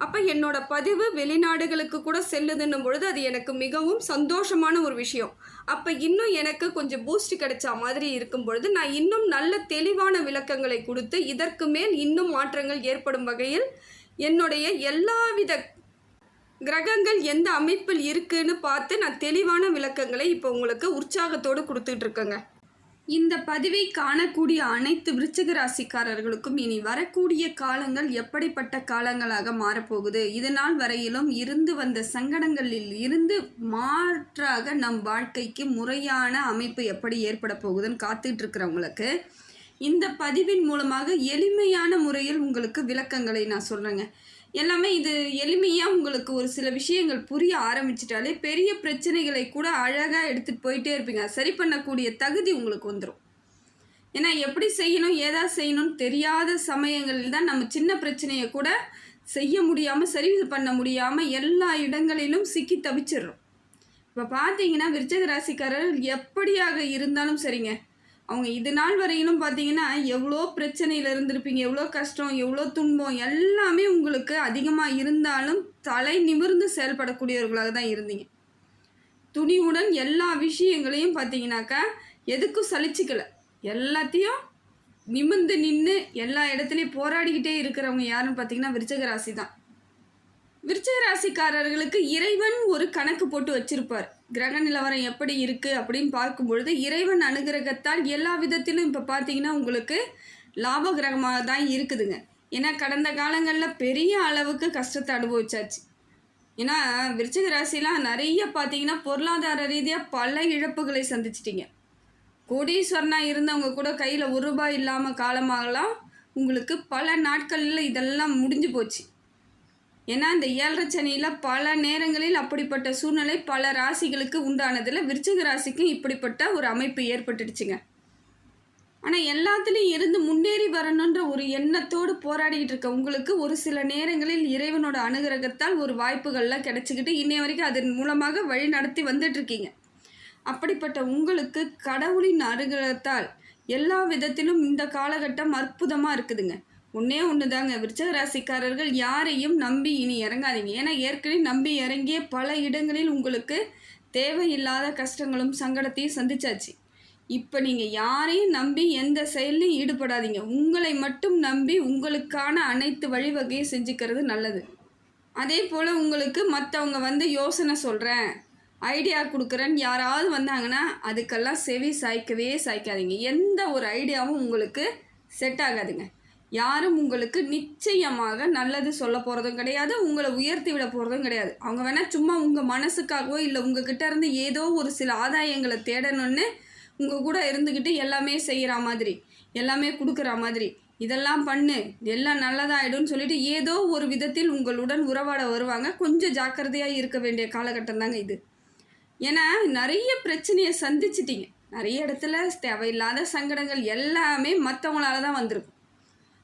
அப்போ என்னோட பதிவு வெளிநாடுகளுக்கு கூட செல்லுதுன்னும் பொழுது அது எனக்கு மிகவும் சந்தோஷமான ஒரு விஷயம். அப்போ இன்னும் எனக்கு கொஞ்சம் பூஸ்ட் கிடைச்ச மாதிரி இருக்கும் பொழுது நான் இன்னும் நல்ல தெளிவான விளக்கங்களை கொடுத்து இதற்கு மேல் இன்னும் மாற்றங்கள் ஏற்படும் வகையில் என்னுடைய எல்லாவித கிரகங்கள் எந்த அமைப்பில் இருக்குன்னு பார்த்து நான் தெளிவான விளக்கங்களை இப்போ உங்களுக்கு உற்சாகத்தோடு கொடுத்துட்ருக்கேங்க இந்த பதிவை காணக்கூடிய அனைத்து விருச்சிக ராசிக்காரர்களுக்கும் இனி வரக்கூடிய காலங்கள் எப்படிப்பட்ட காலங்களாக மாறப்போகுது? இதனால் வரையிலும் இருந்து வந்த சங்கடங்களில் இருந்து மாற்றாக நம் வாழ்க்கைக்கு முறையான அமைப்பு எப்படி ஏற்பட போகுதுன்னு காத்துட்டு இருக்கிறவங்களுக்கு இந்த பதிவின் மூலமாக எளிமையான முறையில் உங்களுக்கு விளக்கங்களை நான் சொல்கிறேங்க எல்லாமே இது எளிமையாக உங்களுக்கு ஒரு சில விஷயங்கள் புரிய ஆரம்பிச்சிட்டாலே பெரிய பிரச்சனைகளை கூட அழகாக எடுத்துகிட்டு போயிட்டே இருப்பீங்க. சரி பண்ணக்கூடிய தகுதி உங்களுக்கு வந்துடும் ஏன்னா எப்படி செய்யணும் ஏதா செய்யணும்னு தெரியாத சமயங்களில் தான் நம்ம சின்ன பிரச்சனையை கூட செய்ய முடியாமல் சரி பண்ண முடியாமல் எல்லா இடங்களிலும் சிக்கி தவிச்சிடுறோம். இப்போ பார்த்தீங்கன்னா விருச்சக ராசிக்காரர் எப்படியாக இருந்தாலும் சரிங்க. அவங்க இது நாள் வரையிலும் பார்த்தீங்கன்னா எவ்வளோ பிரச்சனையில் இருந்திருப்பீங்க எவ்வளோ கஷ்டம் எவ்வளோ துன்பம் எல்லாமே உங்களுக்கு அதிகமாக இருந்தாலும் தலை நிமிர்ந்து செயல்படக்கூடியவர்களாக தான் இருந்தீங்க. துணிவுடன் எல்லா விஷயங்களையும் பார்த்தீங்கன்னாக்கா எதுக்கும் சலிச்சிக்கல. எல்லாத்தையும் நிமிர்ந்து நின்று எல்லா இடத்துலையும் போராடிக்கிட்டே இருக்கிறவங்க யாருன்னு பார்த்தீங்கன்னா விருச்சக ராசி தான். விருச்சக ராசிக்காரர்களுக்கு இறைவன் ஒரு கணக்கு போட்டு வச்சிருப்பார். கிரக நிலவரம் எப்படி இருக்குது அப்படின்னு பார்க்கும் பொழுது இறைவன் அனுகிரகத்தால் எல்லா விதத்திலும் இப்போ பார்த்தீங்கன்னா உங்களுக்கு லாப கிரகமாக தான் இருக்குதுங்க. ஏன்னா கடந்த காலங்களில் பெரிய அளவுக்கு கஷ்டத்தை அனுபவிச்சாச்சு. ஏன்னா விருச்சிக ராசிலாம் நிறைய பார்த்தீங்கன்னா பொருளாதார ரீதியாக பல இழப்புகளை சந்திச்சிட்டிங்க. கோடீஸ்வரனாக இருந்தவங்க கூட கையில் ஒரு ரூபாய் இல்லாமல் காலமாகலாம். உங்களுக்கு பல நாட்களில் இதெல்லாம் முடிஞ்சு போச்சு. ஏன்னா இந்த ஏழரை சனியில் பல நேரங்களில் அப்படிப்பட்ட சூழ்நிலை பல ராசிகளுக்கு உண்டானதில் விருச்சிக ராசிக்கும் இப்படிப்பட்ட ஒரு அமைப்பு ஏற்பட்டுடுச்சுங்க. ஆனால் எல்லாத்துலேயும் இருந்து முன்னேறி வரணுன்ற ஒரு எண்ணத்தோடு போராடிக்கிட்டு இருக்க உங்களுக்கு ஒரு சில நேரங்களில் இறைவனோட அனுகிரகத்தால் ஒரு வாய்ப்புகள்லாம் கிடச்சிக்கிட்டு இன்னைய வரைக்கும் அதன் மூலமாக வழி நடத்தி வந்துட்டுருக்கீங்க அப்படிப்பட்ட உங்களுக்கு கடவுளின் அனுகிரகத்தால் எல்லா விதத்திலும் இந்த காலகட்டம் அற்புதமாக இருக்குதுங்க. ஒன்றே ஒன்று தாங்க விருச்சக ராசிக்காரர்கள் யாரையும் நம்பி இனி இறங்காதீங்க. ஏன்னா ஏற்கனவே நம்பி இறங்கிய பல இடங்களில் உங்களுக்கு தேவையில்லாத கஷ்டங்களும் சங்கடத்தையும் சந்திச்சாச்சு. இப்போ நீங்கள் யாரையும் நம்பி எந்த செயலையும் ஈடுபடாதீங்க. உங்களை மட்டும் நம்பி உங்களுக்கான அனைத்து வழிவகையும் செஞ்சுக்கிறது நல்லது. அதே போல் உங்களுக்கு மற்றவங்க வந்து யோசனை சொல்கிறேன் ஐடியா கொடுக்குறேன்னு யாராவது வந்தாங்கன்னா அதுக்கெல்லாம் செவி சாய்க்கவே சாய்க்காதீங்க. எந்த ஒரு ஐடியாவும் உங்களுக்கு செட் ஆகாதுங்க. யாரும் உங்களுக்கு நிச்சயமாக நல்லது சொல்ல போகிறதும் கிடையாது உங்களை உயர்த்தி விட போகிறதும் கிடையாது. அவங்க வேணால் சும்மா உங்கள் மனசுக்காகவோ இல்லை உங்ககிட்ட இருந்து ஏதோ ஒரு சில ஆதாயங்களை தேடணும்னு உங்கள் கூட இருந்துக்கிட்டு எல்லாமே செய்கிற மாதிரி எல்லாமே கொடுக்குற மாதிரி இதெல்லாம் பண்ணு எல்லாம் நல்லதாயிடும்னு சொல்லிட்டு ஏதோ ஒரு விதத்தில் உங்களுடன் உறவாட வருவாங்க. கொஞ்சம் ஜாக்கிரதையாக இருக்க வேண்டிய காலகட்டம் தாங்க இது. ஏன்னா நிறைய பிரச்சனையை சந்திச்சிட்டிங்க. நிறைய இடத்துல தேவையில்லாத சங்கடங்கள் எல்லாமே மற்றவங்களால தான் வந்திருக்கும்.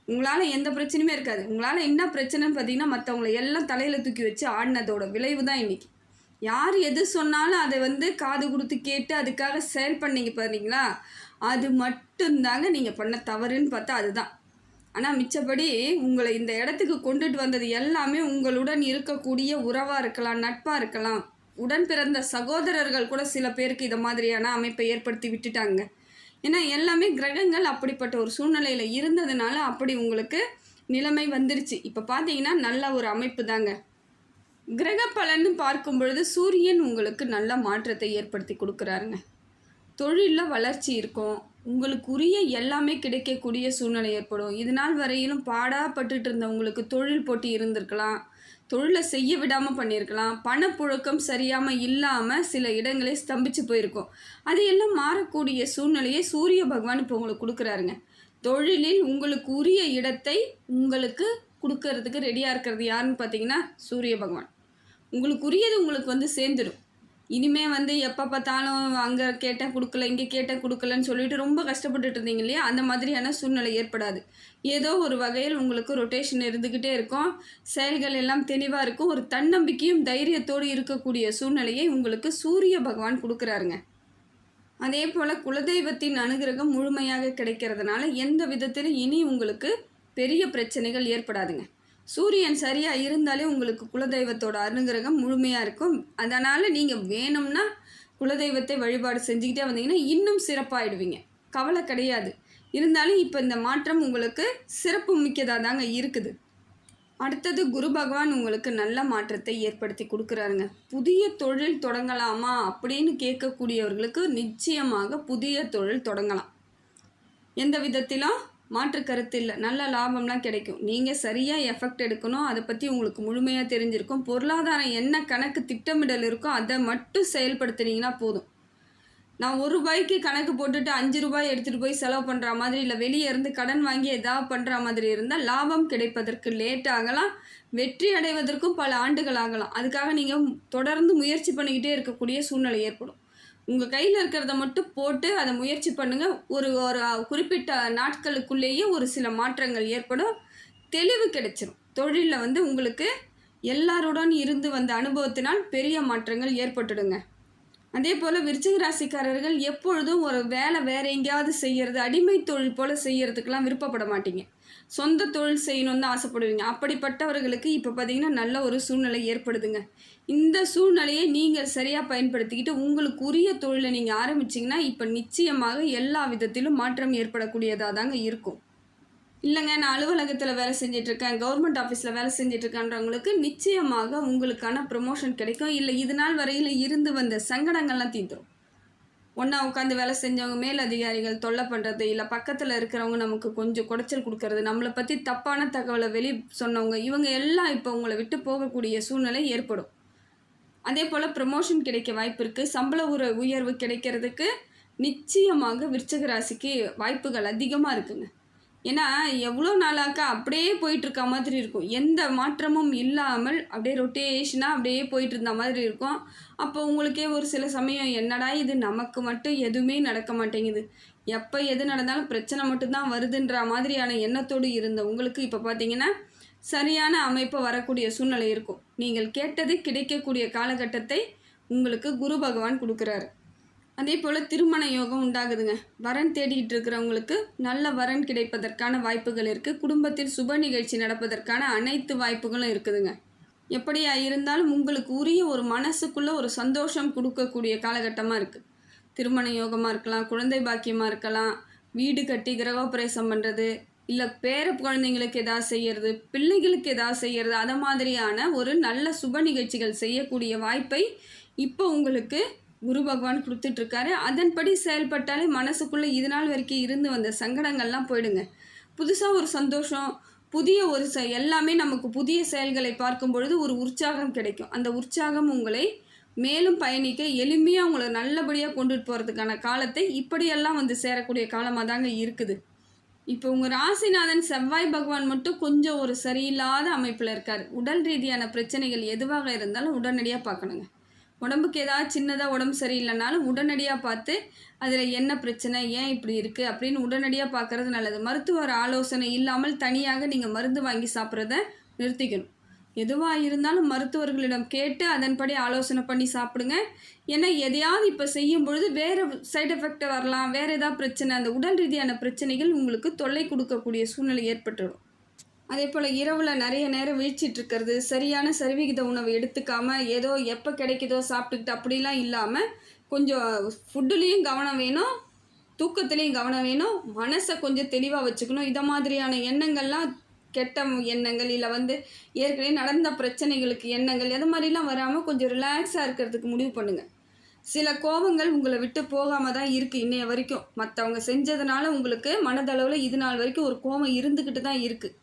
உங்களால் எந்த பிரச்சனையுமே இருக்காது. உங்களால் என்ன பிரச்சனைன்னு பார்த்தீங்கன்னா மற்றவங்கள எல்லாம் தலையில் தூக்கி வச்சு ஆடினதோட விளைவு தான் இன்றைக்கி யார் எது சொன்னாலும் அதை வந்து காது கொடுத்து கேட்டு அதுக்காக செயல் பண்ணீங்க பாருங்களா அது மட்டும்தாங்க நீங்கள் பண்ண தவறுன்னு பார்த்தா அதுதான். ஆனால் மிச்சப்படி உங்களை இந்த இடத்துக்கு கொண்டுட்டு வந்தது எல்லாமே உங்களுடன் இருக்கக்கூடிய உறவாக இருக்கலாம் நட்பாக இருக்கலாம். உடன் பிறந்த சகோதரர்கள் கூட சில பேருக்கு இதை மாதிரியான அமைப்பை ஏற்படுத்தி விட்டுட்டாங்க. ஏன்னா எல்லாமே கிரகங்கள் அப்படிப்பட்ட ஒரு சூழ்நிலையில் இருந்ததுனால அப்படி உங்களுக்கு நிலைமை வந்துருச்சு. இப்போ பார்த்தீங்கன்னா நல்ல ஒரு அமைப்பு தாங்க. கிரக பலன்னு பார்க்கும் பொழுது சூரியன் உங்களுக்கு நல்ல மாற்றத்தை ஏற்படுத்தி கொடுக்குறாருங்க. தொழிலில் வளர்ச்சி இருக்கும். உங்களுக்கு உரிய எல்லாமே கிடைக்கக்கூடிய சூழ்நிலை ஏற்படும். இது நாள் வரையிலும் பாடாப்பட்டுட்டு இருந்த உங்களுக்கு தொழில் போட்டி இருந்திருக்கலாம். தொழிலை செய்ய விடாமல் பண்ணியிருக்கலாம். பணப்புழக்கம் சரியாமல் இல்லாமல் சில இடங்களே ஸ்தம்பிச்சு போயிருக்கும். அது எல்லாம் மாறக்கூடிய சூழ்நிலையை சூரிய பகவான் இப்போ உங்களுக்கு கொடுக்குறாருங்க. தொழிலில் உங்களுக்கு உரிய இடத்தை உங்களுக்கு கொடுக்கறதுக்கு ரெடியாக இருக்கிறது யாருன்னு பார்த்தீங்கன்னா சூரிய பகவான். உங்களுக்கு உரியது உங்களுக்கு வந்து சேர்ந்துடும் இனிமே வந்து எப்போ பார்த்தாலும் அங்கே கேட்டால் கொடுக்கல இங்கே கேட்டால் கொடுக்கலன்னு சொல்லிட்டு ரொம்ப கஷ்டப்பட்டுட்டு இருந்தீங்க இல்லையா? அந்த மாதிரியான சூழ்நிலை ஏற்படாது. ஏதோ ஒரு வகையில் உங்களுக்கு ரொட்டேஷன் இருந்துக்கிட்டே இருக்கும். செயல்கள் எல்லாம் தெளிவாக இருக்கும். ஒரு தன்னம்பிக்கையும் தைரியத்தோடு இருக்கக்கூடிய சூழ்நிலையை உங்களுக்கு சூரிய பகவான் கொடுக்குறாருங்க. அதே போல் குலதெய்வத்தின் அனுகிரகம் முழுமையாக கிடைக்கிறதுனால எந்த விதத்திலும் இனி உங்களுக்கு பெரிய பிரச்சனைகள் ஏற்படாதுங்க. சூரியன் சரியாக இருந்தாலே உங்களுக்கு குலதெய்வத்தோட அனுகிரகம் முழுமையாக இருக்கும். அதனால் நீங்கள் வேணும்னா குலதெய்வத்தை வழிபாடு செஞ்சுக்கிட்டே வந்தீங்கன்னா இன்னும் சிறப்பாகிடுவீங்க கவலை கிடையாது. இருந்தாலும் இப்போ இந்த மாற்றம் உங்களுக்கு சிறப்பு மிக்கதாக தாங்க இருக்குது. அடுத்தது குரு பகவான் உங்களுக்கு நல்ல மாற்றத்தை ஏற்படுத்தி கொடுக்குறாருங்க. புதிய தொழில் தொடங்கலாமா அப்படின்னு கேட்கக்கூடியவர்களுக்கு நிச்சயமாக புதிய தொழில் தொடங்கலாம். எந்த விதத்திலும் மாற்று கருத்து இல்லை நல்ல லாபம்லாம் கிடைக்கும். நீங்கள் சரியாக எஃபெக்ட் எடுக்கணும். அதை பற்றி உங்களுக்கு முழுமையாக தெரிஞ்சிருக்கும். பொருளாதாரம் என்ன கணக்கு திட்டமிடல் இருக்கோ அதை மட்டும் செயல்படுத்துனீங்கன்னா போதும். நான் ஒரு ரூபாய்க்கு கணக்கு போட்டுட்டு அஞ்சு ரூபாய் எடுத்துகிட்டு போய் செலவு பண்ணுற மாதிரி இல்லை வெளியே இருந்து கடன் வாங்கி எதாவது பண்ணுற மாதிரி இருந்தால் லாபம் கிடைப்பதற்கு லேட் ஆகலாம். வெற்றி அடைவதற்கும் பல ஆண்டுகள் ஆகலாம். அதுக்காக நீங்கள் தொடர்ந்து முயற்சி பண்ணிக்கிட்டே இருக்கக்கூடிய சூழ்நிலை ஏற்படும். உங்கள் கையில் இருக்கிறத மட்டும் போட்டு அதை முயற்சி பண்ணுங்கள் ஒரு ஒரு குறிப்பிட்ட நாட்களுக்குள்ளேயே ஒரு சில மாற்றங்கள் ஏற்படும். தெளிவு கிடைச்சிரும். தொழிலில் வந்து உங்களுக்கு எல்லாருடன் இருந்து வந்த அனுபவத்தினால் பெரிய மாற்றங்கள் ஏற்பட்டுடுங்க. அதே போல் விருச்சிக ராசிக்காரர்கள் எப்பொழுதும் ஒரு வேலை வேறு எங்கேயாவது செய்கிறது அடிமை தொழில் போல் செய்கிறதுக்கெலாம் விருப்பப்பட மாட்டீங்க. சொந்த தொழில் செய்யணும்னு தான் ஆசைப்படுவீங்க. அப்படிப்பட்டவர்களுக்கு இப்போ பார்த்தீங்கன்னா நல்ல ஒரு சூழ்நிலை ஏற்படுதுங்க. இந்த சூழ்நிலையை நீங்கள் சரியாக பயன்படுத்திக்கிட்டு உங்களுக்கு உரிய தொழிலை நீங்கள் ஆரம்பிச்சிங்கன்னா இப்போ நிச்சயமாக எல்லா விதத்திலும் மாற்றம் ஏற்படக்கூடியதாக தாங்க இருக்கும். இல்லைங்க நான் அலுவலகத்தில் வேலை செஞ்சிட்ருக்கேன் கவர்மெண்ட் ஆஃபீஸில் வேலை செஞ்சிட்ருக்கேன்றவங்களுக்கு நிச்சயமாக உங்களுக்கான ப்ரொமோஷன் கிடைக்கும். இல்லை இது நாள் வரையில் இருந்து வந்த சங்கடங்கள்லாம் தீந்துடும் ஒன்றா உட்காந்து வேலை செஞ்சவங்க மேல் அதிகாரிகள் தொல்லை பண்ணுறது இல்லை பக்கத்தில் இருக்கிறவங்க நமக்கு கொஞ்சம் குடைச்சல் கொடுக்கறது நம்மளை பற்றி தப்பான தகவலை வெளி சொன்னவங்க இவங்க எல்லாம் இப்போ உங்களை விட்டு போகக்கூடிய சூழ்நிலை ஏற்படும். அதே போல் ப்ரமோஷன் கிடைக்க வாய்ப்பு இருக்குது சம்பள உர உயர்வு கிடைக்கிறதுக்கு நிச்சயமாக விருச்சக ராசிக்கு வாய்ப்புகள் அதிகமாக இருக்குங்க. ஏன்னா எவ்வளோ நாளாக்கா அப்படியே போயிட்டுருக்க மாதிரி இருக்கும். எந்த மாற்றமும் இல்லாமல் அப்படியே ரொட்டேஷனாக அப்படியே போயிட்டு இருந்த மாதிரி இருக்கும். அப்போ உங்களுக்கே ஒரு சில சமயம் என்னடா இது? நமக்கு மட்டும் எதுவுமே நடக்க மாட்டேங்குது. எப்போ எது நடந்தாலும் பிரச்சனை மட்டும்தான் வருதுன்ற மாதிரியான எண்ணத்தோடு இருந்த உங்களுக்கு இப்போ பார்த்தீங்கன்னா சரியான அமைப்பு வரக்கூடிய சூழ்நிலை இருக்கும். நீங்கள் கேட்டது கிடைக்கக்கூடிய காலகட்டத்தை உங்களுக்கு குரு பகவான் கொடுக்குறாரு. அதே போல் திருமண யோகம் உண்டாகுதுங்க. வரன் தேடிட்டு இருக்கிறவங்களுக்கு நல்ல வரன் கிடைப்பதற்கான வாய்ப்புகள் இருக்குது குடும்பத்தில் சுப நிகழ்ச்சி நடப்பதற்கான அனைத்து வாய்ப்புகளும் இருக்குதுங்க. எப்படியா இருந்தாலும் உங்களுக்கு உரிய ஒரு மனசுக்குள்ளே ஒரு சந்தோஷம் கொடுக்கக்கூடிய காலகட்டமாக இருக்குது திருமண யோகமாக இருக்கலாம் குழந்தை பாக்கியமாக இருக்கலாம் வீடு கட்டி கிரகோபரேசம் பண்ணுறது இல்லை பேர குழந்தைங்களுக்கு எதாவது செய்கிறது பிள்ளைகளுக்கு எதாவது செய்கிறது அதை மாதிரியான ஒரு நல்ல சுப நிகழ்ச்சிகள் செய்யக்கூடிய வாய்ப்பை இப்போ உங்களுக்கு குரு பகவான் கொடுத்துட்ருக்காரு. அதன்படி செயல்பட்டாலே மனசுக்குள்ளே இது நாள் வரைக்கும் இருந்து வந்த சங்கடங்கள்லாம் போயிடுங்க. புதுசாக ஒரு சந்தோஷம் புதிய ஒரு செ எல்லாமே நமக்கு புதிய செயல்களை பார்க்கும் பொழுது ஒரு உற்சாகம் கிடைக்கும். அந்த உற்சாகம் உங்களை மேலும் பயணிக்க எளிமையாக உங்களை நல்லபடியாக கொண்டுட்டு போகிறதுக்கான காலத்தை இப்படியெல்லாம் வந்து சேரக்கூடிய காலமாக தாங்க இருக்குது. இப்போ உங்கள் ராசிநாதன் செவ்வாய் பகவான் மட்டும் கொஞ்சம் ஒரு சரியில்லாத அமைப்பில் இருக்கார். உடல் ரீதியான பிரச்சனைகள் எதுவாக இருந்தாலும் உடனடியாக பார்க்கணுங்க. உடம்புக்கு ஏதாவது சின்னதாக உடம்பு சரியில்லைனாலும் உடனடியாக பார்த்து அதில் என்ன பிரச்சனை? ஏன் இப்படி இருக்குது அப்படின்னு உடனடியாக பார்க்குறது நல்லது. மருத்துவர் ஆலோசனை இல்லாமல் தனியாக நீங்கள் மருந்து வாங்கி சாப்பிட்றத நிறுத்திக்கணும். எதுவாக இருந்தாலும் மருத்துவர்களிடம் கேட்டு அதன்படி ஆலோசனை பண்ணி சாப்பிடுங்க. ஏன்னா எதையாவது இப்போ செய்யும் பொழுது வேறு சைட் எஃபெக்ட் வரலாம். வேறு ஏதாவது பிரச்சனை அந்த உடல் ரீதியான பிரச்சனைகள் உங்களுக்கு தொல்லை கொடுக்கக்கூடிய சூழ்நிலை ஏற்பட்டுடும் அதே போல் இரவில் நிறைய நேரம் வீழ்ச்சிட்டு இருக்கிறது சரியான சரிவிகித உணவு எடுத்துக்காமல் ஏதோ எப்போ கிடைக்குதோ சாப்பிட்டுக்கிட்டு அப்படிலாம் இல்லாமல் கொஞ்சம் ஃபுட்டுலேயும் கவனம் வேணும் தூக்கத்துலேயும் கவனம் வேணும் மனசை கொஞ்சம் தெளிவாக வச்சுக்கணும். இதை மாதிரியான எண்ணங்கள்லாம் கெட்ட எண்ணங்கள் இல்லை வந்து ஏற்கனவே நடந்த பிரச்சனைகளுக்கு எண்ணங்கள் எது மாதிரிலாம் வராமல் கொஞ்சம் ரிலாக்ஸாக இருக்கிறதுக்கு முடிவு பண்ணுங்கள் சில கோபங்கள் உங்களை விட்டு போகாமல் தான் இருக்குது இன்னைய வரைக்கும். மற்றவங்க செஞ்சதுனால உங்களுக்கு மனதளவில் இது நாள் வரைக்கும் ஒரு கோபம் இருந்துக்கிட்டு தான் இருக்குது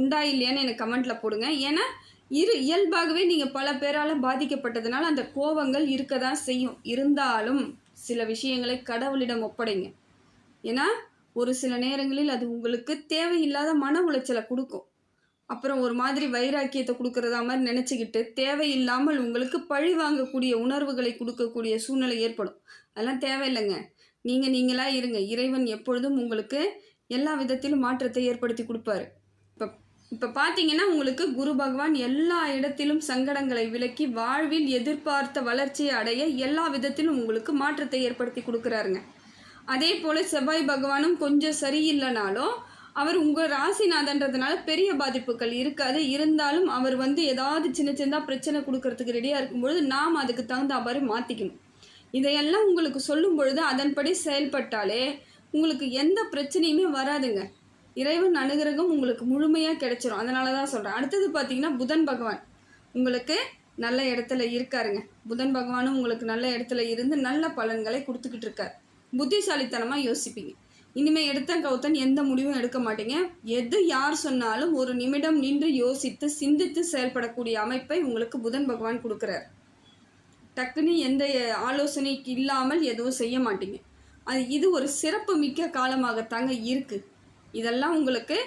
உண்டா இல்லையான்னு எனக்கு கமெண்ட்டில் போடுங்க. ஏன்னா இரு இயல்பாகவே நீங்கள் பல பேரால் பாதிக்கப்பட்டதுனால அந்த கோபங்கள் இருக்க தான் செய்யும். இருந்தாலும் சில விஷயங்களை கடவுளிடம் ஒப்படைங்க. ஏன்னா ஒரு சில நேரங்களில் அது உங்களுக்கு தேவையில்லாத மன உளைச்சலை கொடுக்கும். அப்புறம் ஒரு மாதிரி வைராக்கியத்தை கொடுக்கறதா மாதிரி நினச்சிக்கிட்டு தேவையில்லாமல் உங்களுக்கு பழி வாங்கக்கூடிய உணர்வுகளை கொடுக்கக்கூடிய சூழ்நிலை ஏற்படும். அதெல்லாம் தேவையில்லைங்க. நீங்கள் நீங்களாக இருங்க. இறைவன் எப்பொழுதும் உங்களுக்கு எல்லா விதத்திலும் மாற்றத்தை ஏற்படுத்தி கொடுப்பாரு. இப்போ பார்த்தீங்கன்னா உங்களுக்கு குரு பகவான் எல்லா இடத்திலும் சங்கடங்களை விலக்கி வாழ்வில் எதிர்பார்த்த வளர்ச்சியை அடைய எல்லா விதத்திலும் உங்களுக்கு மாற்றத்தை ஏற்படுத்தி கொடுக்குறாருங்க. அதே போல் செவ்வாய் பகவானும் கொஞ்சம் சரியில்லைனாலும் அவர் உங்கள் ராசிநாதன்றதுனால பெரிய பாதிப்புகள் இருக்காது. இருந்தாலும் அவர் வந்து ஏதாவது சின்ன சின்னதாக பிரச்சனை கொடுக்கறதுக்கு ரெடியாக இருக்கும்பொழுது நாம் அதுக்கு தகுந்த மாதிரி மாற்றிக்கணும் இதையெல்லாம் உங்களுக்கு சொல்லும் பொழுது அதன்படி செயல்பட்டாலே உங்களுக்கு எந்த பிரச்சனையுமே வராதுங்க. இறைவன் அனுகிரகம் உங்களுக்கு முழுமையாக கிடைச்சிரும். அதனால தான் சொல்கிறேன் அடுத்தது பார்த்தீங்கன்னா புதன் பகவான். உங்களுக்கு நல்ல இடத்துல இருக்காருங்க. புதன் பகவானும் உங்களுக்கு நல்ல இடத்துல இருந்து நல்ல பலன்களை கொடுத்துக்கிட்டு இருக்கார். புத்திசாலித்தனமாக யோசிப்பீங்க. இனிமேல் எடுத்த கௌத்தன் எந்த முடிவும் எடுக்க மாட்டீங்க. எது யார் சொன்னாலும் ஒரு நிமிடம் நின்று யோசித்து சிந்தித்து செயல்படக்கூடிய அமைப்பை உங்களுக்கு புதன் பகவான் கொடுக்குறார். டக்குன்னு எந்த ஆலோசனைக்கு இல்லாமல் எதுவும் செய்ய மாட்டீங்க. அது இது ஒரு சிறப்பு மிக்க காலமாகத்தாங்க இருக்குது இதெல்லாம் உங்களுக்கு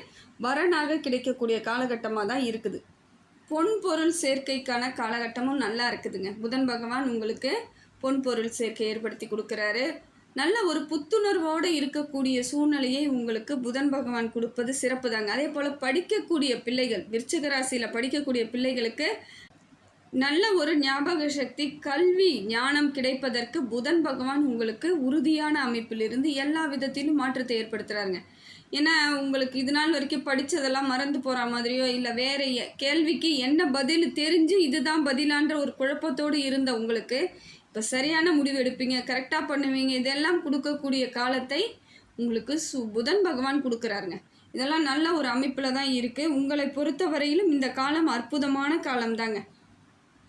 வரனாக கிடைக்கக்கூடிய காலகட்டமாக தான் இருக்குது. பொன் பொருள் சேர்க்கைக்கான காலகட்டமும் நல்லா இருக்குதுங்க. புதன் பகவான் உங்களுக்கு பொன் பொருள் சேர்க்கை ஏற்படுத்தி கொடுக்குறாரு. நல்ல ஒரு புத்துணர்வோடு இருக்கக்கூடிய சூழ்நிலையை உங்களுக்கு புதன் பகவான் கொடுப்பது சிறப்பு தாங்க அதே போல் படிக்கக்கூடிய பிள்ளைகள் விருச்சிக ராசியில் படிக்கக்கூடிய பிள்ளைகளுக்கு நல்ல ஒரு ஞாபக சக்தி கல்வி ஞானம் கிடைப்பதற்கு புதன் பகவான் உங்களுக்கு உறுதியான அமைப்பிலிருந்து எல்லா விதத்திலும் மாற்றத்தை ஏற்படுத்துகிறாருங்க ஏன்னா உங்களுக்கு இது நாள் வரைக்கும் படித்ததெல்லாம் மறந்து போகிற மாதிரியோ இல்லை வேறு கேள்விக்கு என்ன பதில் தெரிஞ்சு இதுதான் பதிலான்ற ஒரு குழப்பத்தோடு இருந்த உங்களுக்கு இப்போ சரியான முடிவு எடுப்பீங்க கரெக்டாக பண்ணுவீங்க இதெல்லாம் கொடுக்கக்கூடிய காலத்தை உங்களுக்கு சு புதன் பகவான் கொடுக்குறாருங்க. இதெல்லாம் நல்ல ஒரு அமைப்பில் தான் இருக்குது உங்களை பொறுத்த வரையிலும் இந்த காலம் அற்புதமான காலம்தாங்க.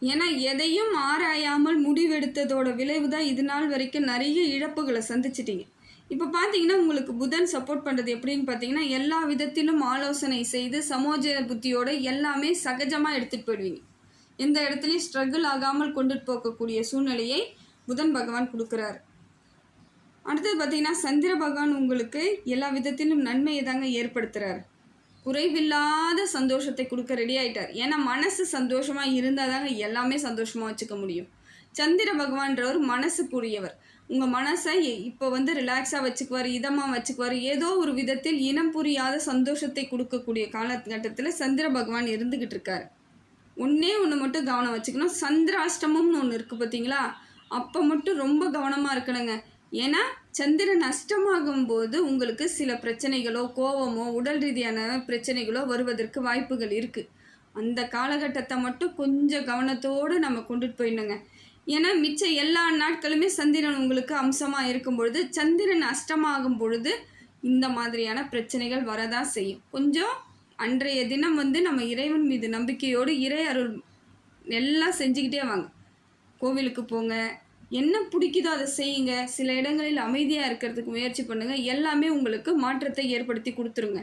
ஏன்னா எதையும் ஆராயாமல் முடிவெடுத்ததோட விளைவு தான் இது நாள் வரைக்கும் நிறைய இழப்புகளை சந்திச்சிட்டிங்க. இப்போ பார்த்தீங்கன்னா உங்களுக்கு புதன் சப்போர்ட் பண்ணுறது எப்படின்னு பார்த்தீங்கன்னா எல்லா விதத்திலும் ஆலோசனை செய்து சமோஜ புத்தியோட எல்லாமே சகஜமாக எடுத்துகிட்டு போயிடுவீங்க. எந்த இடத்துலையும் ஸ்ட்ரகிள் ஆகாமல் கொண்டுட்டு போகக்கூடிய சூழ்நிலையை புதன் பகவான் கொடுக்குறாரு. அடுத்தது பார்த்தீங்கன்னா சந்திர பகவான் உங்களுக்கு எல்லா விதத்திலும் நன்மையை தாங்க ஏற்படுத்துகிறார் குறைவில்லாத சந்தோஷத்தை கொடுக்க ரெடி ஆகிட்டார் ஏன்னா மனசு சந்தோஷமாக இருந்தால் தாங்க எல்லாமே சந்தோஷமாக வச்சுக்க முடியும். சந்திர பகவான்றவர் மனசுக்குரியவர். உங்கள் மனசை இப்போ வந்து ரிலாக்ஸாக வச்சுக்குவார் இதமாக வச்சுக்குவார். ஏதோ ஒரு விதத்தில் இனம் புரியாத சந்தோஷத்தை கொடுக்கக்கூடிய காலகட்டத்தில் சந்திர பகவான் இருந்துக்கிட்டு இருக்காரு. ஒன்றே ஒன்று மட்டும் கவனம் வச்சுக்கணும். சந்திராஷ்டமம்னு ஒன்று இருக்குது பார்த்தீங்களா அப்போ மட்டும் ரொம்ப கவனமாக இருக்கணுங்க. ஏன்னா சந்திரன் அஷ்டமாகும் போது உங்களுக்கு சில பிரச்சனைகளோ கோவமோ உடல் ரீதியான பிரச்சனைகளோ வருவதற்கு வாய்ப்புகள் இருக்குது அந்த காலகட்டத்தை மட்டும் கொஞ்சம் கவனத்தோடு நம்ம கொண்டுட்டு போயிடணுங்க. ஏன்னா மிச்ச எல்லா நாட்களுமே சந்திரன் உங்களுக்கு அம்சமாக இருக்கும் பொழுது சந்திரன் அஷ்டமாகும் பொழுது இந்த மாதிரியான பிரச்சனைகள் வரதான் செய்யும். கொஞ்சம் அன்றைய தினம் வந்து நம்ம இறைவன் மீது நம்பிக்கையோடு இறை அருள் எல்லாம் செஞ்சுக்கிட்டே வாங்க. கோவிலுக்கு போங்க. என்ன பிடிக்குதோ அதை செய்யுங்க. சில இடங்களில் அமைதியாக இருக்கிறதுக்கு முயற்சி பண்ணுங்கள் எல்லாமே உங்களுக்கு மாற்றத்தை ஏற்படுத்தி கொடுத்துருங்க.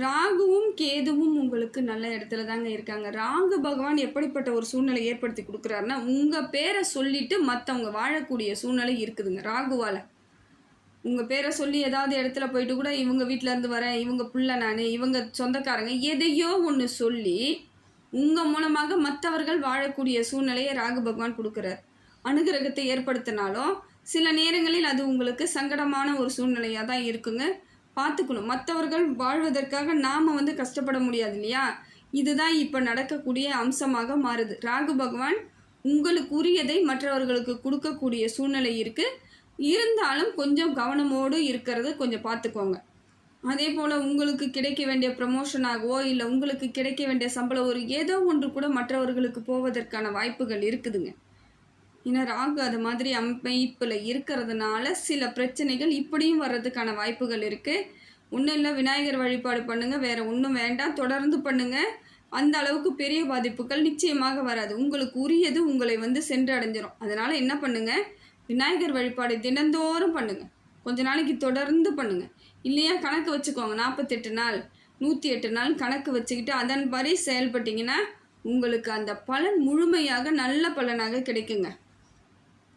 ராகுவும் கேதுவும் உங்களுக்கு நல்ல இடத்துல தாங்க இருக்காங்க. ராகு பகவான் எப்படிப்பட்ட ஒரு சூழ்நிலை ஏற்படுத்தி கொடுக்குறாருன்னா உங்கள் பேரை சொல்லிட்டு மற்றவங்க வாழக்கூடிய சூழ்நிலை இருக்குதுங்க ராகுவால். உங்கள் பேரை சொல்லி ஏதாவது இடத்துல போயிட்டு கூட இவங்க வீட்டிலேருந்து வரேன் இவங்க புள்ள நான் இவங்க சொந்தக்காரங்க எதையோ ஒன்று சொல்லி உங்கள் மூலமாக மற்றவர்கள் வாழக்கூடிய சூழ்நிலையை ராகு பகவான் கொடுக்குறார். அனுகிரகத்தை ஏற்படுத்தினாலும் சில நேரங்களில் அது உங்களுக்கு சங்கடமான ஒரு சூழ்நிலையாக தான் இருக்குங்க. பார்த்துக்கணும். மற்றவர்கள் வாழ்வதற்காக நாம் வந்து கஷ்டப்பட முடியாது இல்லையா? இதுதான் இப்போ நடக்கக்கூடிய அம்சமாக மாறுது. ராகு பகவான் உங்களுக்கு உரியதை மற்றவர்களுக்கு கொடுக்கக்கூடிய சூழ்நிலை இருக்குது இருந்தாலும் கொஞ்சம் கவனமோடு இருக்கிறது கொஞ்சம் பார்த்துக்கோங்க. அதே போல் உங்களுக்கு கிடைக்க வேண்டிய ப்ரமோஷனாகவோ இல்லை உங்களுக்கு கிடைக்க வேண்டிய சம்பளம் ஒரு ஏதோ ஒன்று கூட மற்றவர்களுக்கு போவதற்கான வாய்ப்புகள் இருக்குதுங்க. ஏன்னா ராகு அது மாதிரி அமைப்பில் இருக்கிறதுனால சில பிரச்சனைகள் இப்படியும் வர்றதுக்கான வாய்ப்புகள் இருக்குது ஒன்றும் இல்லை விநாயகர் வழிபாடு பண்ணுங்கள் வேறு ஒன்றும் வேண்டாம் தொடர்ந்து பண்ணுங்கள் அந்த அளவுக்கு பெரிய பாதிப்புகள் நிச்சயமாக வராது. உங்களுக்கு உரியது உங்களை வந்து சென்று அடைஞ்சிரும் அதனால் என்ன பண்ணுங்கள் விநாயகர் வழிபாடு தினந்தோறும் பண்ணுங்கள் கொஞ்ச நாளைக்கு தொடர்ந்து பண்ணுங்கள் இல்லையா? கணக்கு வச்சுக்கோங்க. நாற்பத்தெட்டு நாள் நூற்றி எட்டு நாள் கணக்கு வச்சுக்கிட்டு அதன்படி செயல்பட்டிங்கன்னா உங்களுக்கு அந்த பலன் முழுமையாக நல்ல பலனாக கிடைக்குங்க.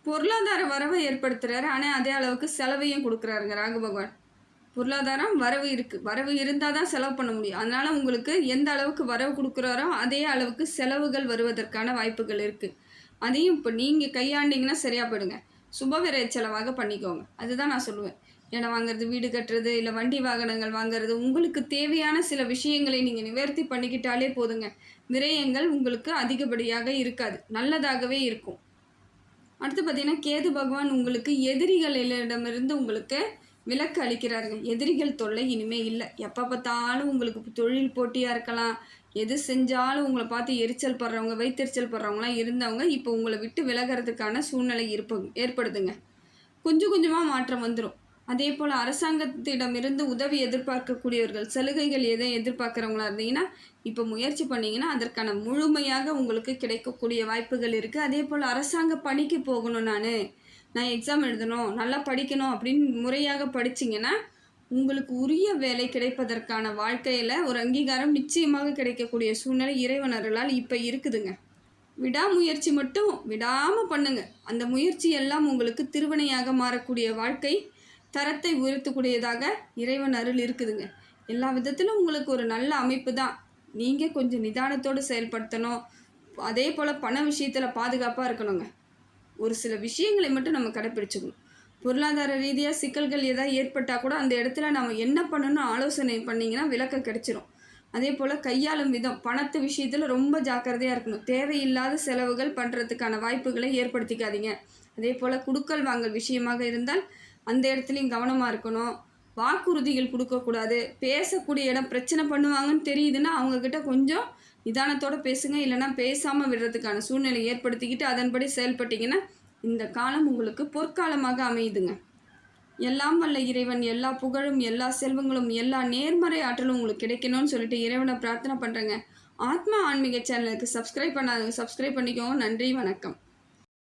பொருளாதார வரவை ஏற்படுத்துகிறாரு ஆனால் அதே அளவுக்கு செலவையும் கொடுக்குறாருங்க ராகு பகவான். பொருளாதாரம் வரவு இருக்குது வரவு இருந்தால் தான் செலவு பண்ண முடியும். அதனால் உங்களுக்கு எந்த அளவுக்கு வரவு கொடுக்குறாரோ அதே அளவுக்கு செலவுகள் வருவதற்கான வாய்ப்புகள் இருக்குது அதையும் இப்போ நீங்கள் கையாண்டிங்கன்னா சரியாக போயிடுங்க. சுபவிரை செலவாக பண்ணிக்கோங்க. அதுதான் நான் சொல்லுவேன். இடம் வாங்குறது வீடு கட்டுறது இல்லை வண்டி வாகனங்கள் வாங்குறது உங்களுக்கு தேவையான சில விஷயங்களை நீங்கள் நிவர்த்தி பண்ணிக்கிட்டாலே போதுங்க. விரயங்கள் உங்களுக்கு அதிகப்படியாக இருக்காது. நல்லதாகவே இருக்கும். அடுத்து பார்த்தீங்கன்னா கேது பகவான் உங்களுக்கு எதிரிகளிடமிருந்து உங்களுக்கு விலக்கு அளிக்கிறார்கள். எதிரிகள் தொல்லை இனிமே இல்லை. எப்போ பார்த்தாலும் உங்களுக்கு தொழில் போட்டியாக இருக்கலாம். எது செஞ்சாலும் உங்களை பார்த்து எரிச்சல் படுறவங்க வைத்தெரிச்சல் படுறவங்களாம் இருந்தவங்க இப்போ உங்களை விட்டு விலகிறதுக்கான சூழ்நிலை இருப்ப ஏற்படுதுங்க. கொஞ்சம் கொஞ்சமாக மாற்றம் வந்துடும் அதே போல் அரசாங்கத்திடமிருந்து உதவி எதிர்பார்க்கக்கூடியவர்கள் சலுகைகள் எதை எதிர்பார்க்குறவங்களா இருந்தீங்கன்னா இப்போ முயற்சி பண்ணிங்கன்னா அதற்கான முழுமையாக உங்களுக்கு கிடைக்கக்கூடிய வாய்ப்புகள் இருக்குது அதே போல் அரசாங்க பணிக்கு போகணும் நான். நான் எக்ஸாம் எழுதணும் நல்லா படிக்கணும் அப்படின்னு முறையாக படிச்சிங்கன்னா உங்களுக்கு உரிய வேலை கிடைப்பதற்கான வாழ்க்கையில் ஒரு அங்கீகாரம் நிச்சயமாக கிடைக்கக்கூடிய சூழ்நிலை இறைவனர்களால் இப்போ இருக்குதுங்க. விடாமுயற்சி மட்டும் விடாமல் பண்ணுங்கள் அந்த முயற்சி எல்லாம் உங்களுக்கு திருவினையாக மாறக்கூடிய வாழ்க்கை தரத்தை உயர்த்தக்கூடியதாக இறைவன் அருள் இருக்குதுங்க. எல்லா விதத்திலும் உங்களுக்கு ஒரு நல்ல அமைப்பு தான் நீங்கள் கொஞ்சம் நிதானத்தோடு செயல்படுத்தணும். அதே போல் பண விஷயத்தில் பாதுகாப்பாக இருக்கணுங்க. ஒரு சில விஷயங்களை மட்டும் நம்ம கடைப்பிடிச்சுக்கணும். பொருளாதார ரீதியாக சிக்கல்கள் எதாவது ஏற்பட்டால் கூட அந்த இடத்துல நம்ம என்ன பண்ணணும்னு ஆலோசனை பண்ணிங்கன்னா விளக்கம் கிடைச்சிரும். அதே போல் கையாளும் விதம் பணத்து விஷயத்தில் ரொம்ப ஜாக்கிரதையாக இருக்கணும். தேவையில்லாத செலவுகள் பண்ணுறதுக்கான வாய்ப்புகளை ஏற்படுத்திக்காதீங்க. அதே போல் குடுக்கல் வாங்கல் விஷயமாக இருந்தால் அந்த இடத்துலையும் கவனமாக இருக்கணும். வாக்குறுதிகள் கொடுக்கக்கூடாது பேசக்கூடிய இடம் பிரச்சனை பண்ணுவாங்கன்னு தெரியுதுன்னா அவங்கக்கிட்ட கொஞ்சம் நிதானத்தோடு பேசுங்க. இல்லைன்னா பேசாமல் விடுறதுக்கான சூழ்நிலை ஏற்படுத்திக்கிட்டு அதன்படி செயல்பட்டிங்கன்னா இந்த காலம் உங்களுக்கு பொற்காலமாக அமையுதுங்க. எல்லாம் வல்ல இறைவன் எல்லா புகழும் எல்லா செல்வங்களும் எல்லா நேர்மறை ஆற்றலும் உங்களுக்கு கிடைக்கணும்னு சொல்லிட்டு இறைவனை பிரார்த்தனை பண்ணுறேங்க ஆத்மா ஆன்மீக சேனலுக்கு சப்ஸ்கிரைப் பண்ணாதவங்க சப்ஸ்கிரைப் பண்ணிக்கோங்க. நன்றி வணக்கம்.